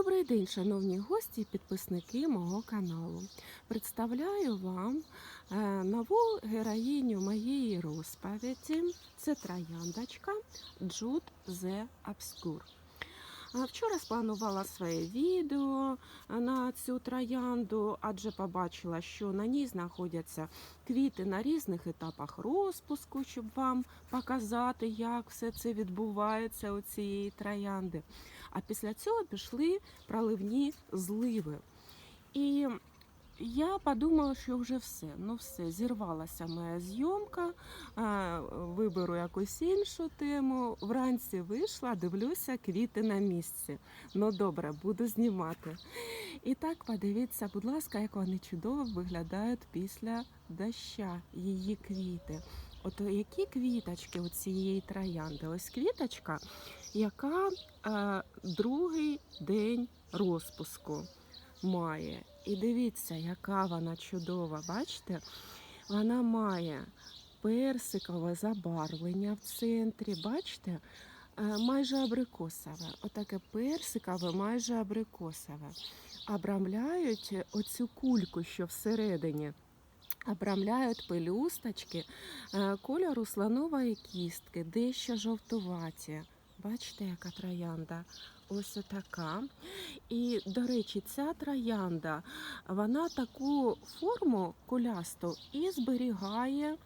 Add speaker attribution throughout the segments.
Speaker 1: Добрий день, шановні гості і підписники мого каналу. Представляю вам е, нову героїню моєї розповіді. Це трояндочка Джуд Зе Обскур. Вчора спланувала своє відео на цю троянду, адже побачила, що на ній знаходяться квіти на різних етапах розпуску, щоб вам показати, як все це відбувається у цієї троянди. А після цього пішли проливні зливи. І я подумала, що вже все. Ну все, зірвалася моя зйомка, виберу якусь іншу тему. Вранці вийшла, дивлюся, квіти на місці. Ну добре, буду знімати. І так, подивіться, будь ласка, як вони чудово виглядають після доща, її квіти. От які квіточки у цієї троянди? Ось квіточка, яка е, другий день розпуску має. І дивіться, яка вона чудова. Бачите? Вона має персикове забарвлення в центрі. Бачите? Е, Майже абрикосове. Отаке персикове, майже абрикосове. Обрамляють оцю кульку, що всередині. Обрамляють пелюсточки е, кольору слонової кістки, дещо жовтуваті. Бачите, яка троянда? Ось така. І, до речі, ця троянда, вона таку форму кулясту і зберігає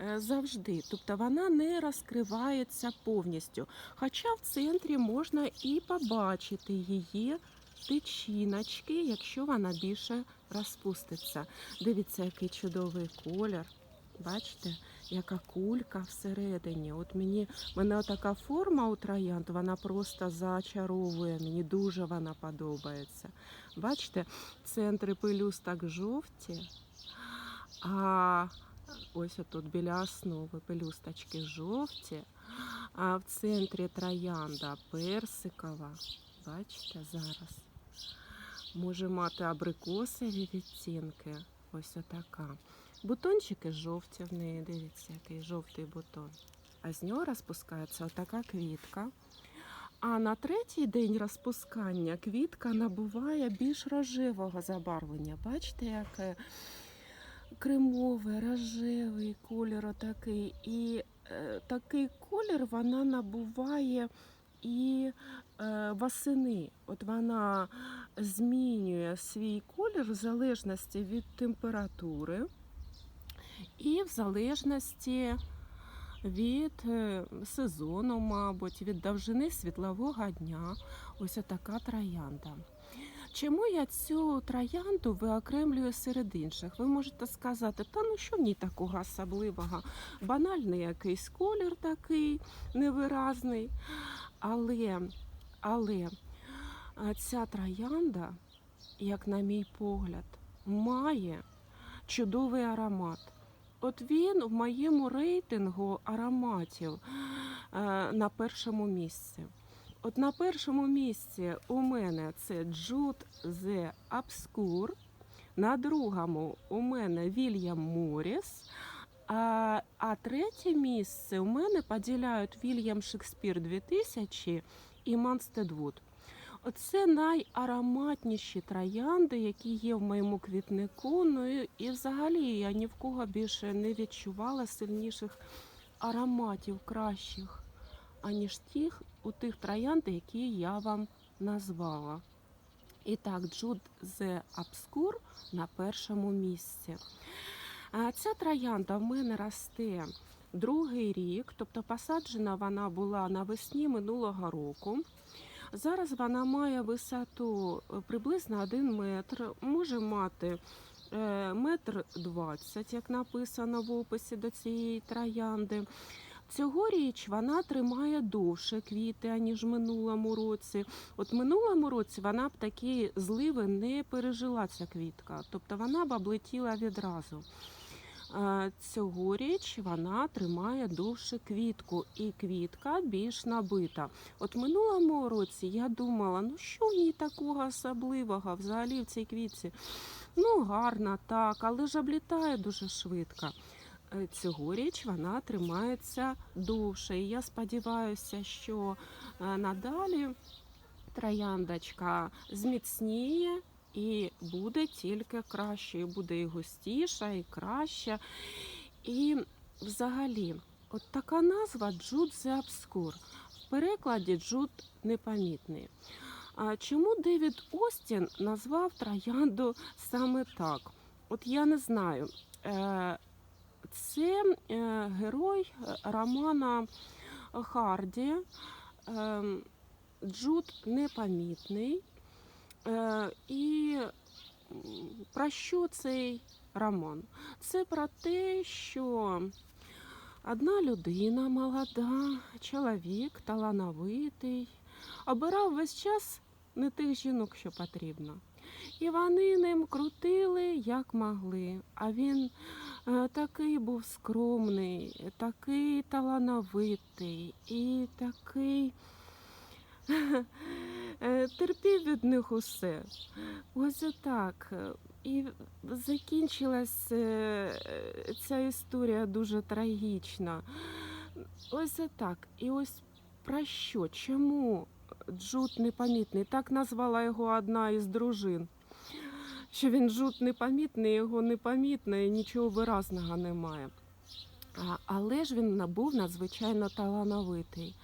Speaker 1: е, завжди. Тобто вона не розкривається повністю. Хоча в центрі можна і побачити її тичіночки, якщо вона більше розпуститься. Дивіться, який чудовий колір. Бачите, яка кулька всередині. От мені мене така форма у троянд, вона просто зачаровує. Мені дуже вона подобається. Бачите, центри пелюсток жовті, а ось тут біля основи пелюсточки жовті, а в центрі троянда персикова. Бачите, зараз може мати абрикосові відтінки. Ось отака. Бутончики жовті в неї, дивіться, який жовтий бутон. А з нього розпускається отака квітка. А на третій день розпускання квітка набуває більш рожевого забарвлення. Бачите, яке кремовий, рожевий колір отакий. І е, такий колір вона набуває і е, восени. От вона змінює свій колір в залежності від температури і в залежності від е, сезону, мабуть, від довжини світлового дня. Ось така троянда. Чому я цю троянду виокремлюю серед інших? Ви можете сказати, та ну що в ній такого особливого? Банальний якийсь колір такий невиразний. Але, але ця троянда, як на мій погляд, має чудовий аромат. От він в моєму рейтингу ароматів е, на першому місці. От на першому місці у мене це Джуд The Obscure, на другому у мене Вільям Моріс. А, а третє місце у мене поділяють Вільям Шекспір 2000 і Манстедвуд. Оце найароматніші троянди, які є в моєму квітнику. Ну і, взагалі я ні в кого більше не відчувала сильніших ароматів кращих, аніж тих у тих троянд, які я вам назвала. І так, Джуд The Obscure на першому місці. Ця троянда в мене росте другий рік, тобто посаджена вона була навесні минулого року. Зараз вона має висоту е, приблизно 1 метр, може мати е, метр 20, як написано в описі до цієї троянди. Цьогоріч вона тримає довше квіти, аніж в минулому році. От в минулому році вона б такі зливи не пережила ця квітка, тобто вона б облетіла відразу. Е, Цьогоріч вона тримає довше квітку, і квітка більш набита. От минулому році я думала, ну що в ній такого особливого взагалі в цій квітці? Ну, гарна, так, але ж облітає дуже швидко. Е, Цьогоріч вона тримається довше. І я сподіваюся, що е, надалі трояндочка зміцніє і буде тільки краще, і буде і густіша, і краще. І взагалі, от така назва Джуд Obscure. В перекладі Джуд непомітний. А чому Девід Остін назвав троянду саме так? От я не знаю. Е, Це е, герой е, романа Харді. Е, Джуд непомітний. Е, І про що цей роман? Це про те, що одна людина молода, чоловік талановитий, обирав весь час не тих жінок, що потрібно. І вони ним крутили, як могли. А він е, такий був скромний, такий талановитий і такий терпів від них усе. Ось отак. І закінчилась е, ця історія дуже трагічна. Ось отак. І ось про що? Чому Джуд непомітний? Так назвала його одна із дружин. Що він Джуд непомітний, його непомітно і нічого виразного немає. Але ж він був надзвичайно талановитий.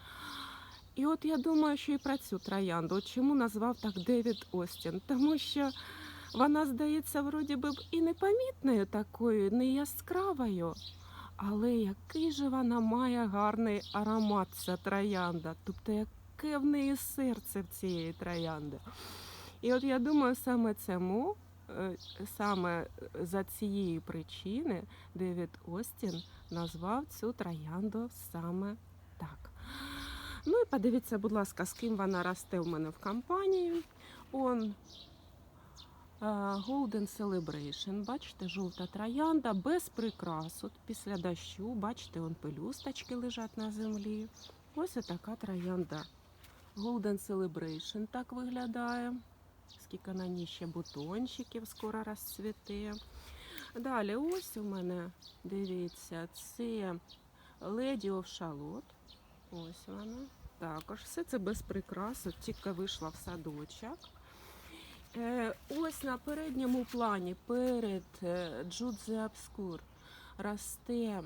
Speaker 1: І от я думаю, що і про цю троянду. Чому назвав так Девід Остін? Тому що вона здається, вроді би і непомітною такою, не яскравою. Але який же вона має гарний аромат, ця троянда. Тобто, яке в неї серце в цієї троянди. І от я думаю, саме цьому, е, саме за цієї причини Девід Остін назвав цю троянду саме так. Ну і подивіться, будь ласка, з ким вона росте в мене в компанії. Он Golden Celebration, бачите, жовта троянда без прикрас. От після дощу, бачите, он пелюсточки лежать на землі. Ось така троянда. Golden Celebration так виглядає. Скільки на ній ще бутончиків скоро розцвіте. Далі, ось у мене, дивіться, це Lady of Charlotte. Ось вона. Також все це без прикрас, от тільки вийшла в садочок. Е, ось на передньому плані перед Джудзе Обскур росте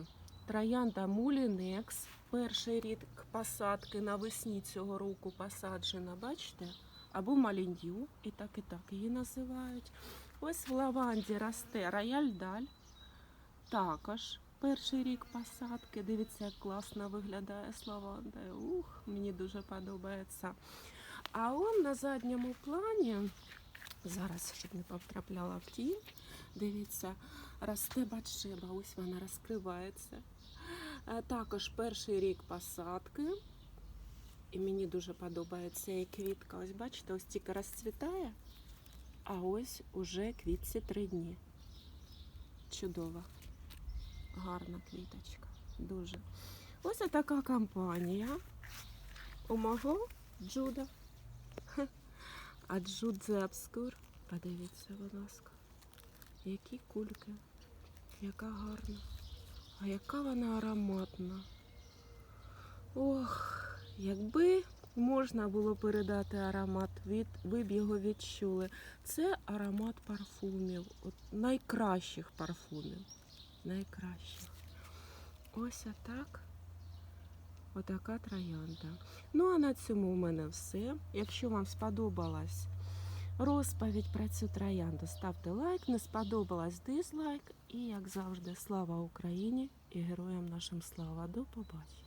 Speaker 1: троянда Мулінекс. Перший рік посадки навесні цього року посаджена, бачите? Або Маліндю, і так і так її називають. Ось в лаванді росте Рояль Даль. Також перший рік посадки. Дивіться, як класно виглядає з лавандою. Ух, мені дуже подобається. А он на задньому плані, зараз, щоб не потрапляла в тінь, дивіться, росте батшеба, ось вона розкривається. Також перший рік посадки. І мені дуже подобається і квітка. Ось бачите, ось тільки розцвітає, а ось уже квітці три дні. Чудова, гарна квіточка. Дуже. Ось така компанія у мого Джуда. А Джуд The Obscure, подивіться, будь ласка. Які кульки, яка гарна. А яка вона ароматна. Ох, якби можна було передати аромат, від, ви б його відчули. Це аромат парфумів, от найкращих парфумів. Найкращих. Ось отак. Отака троянда. Ну а на цьому в мене все. Якщо вам сподобалась розповідь про цю троянду, ставте лайк. Не сподобалась дизлайк. І, як завжди, слава Україні і героям нашим слава. До побачення.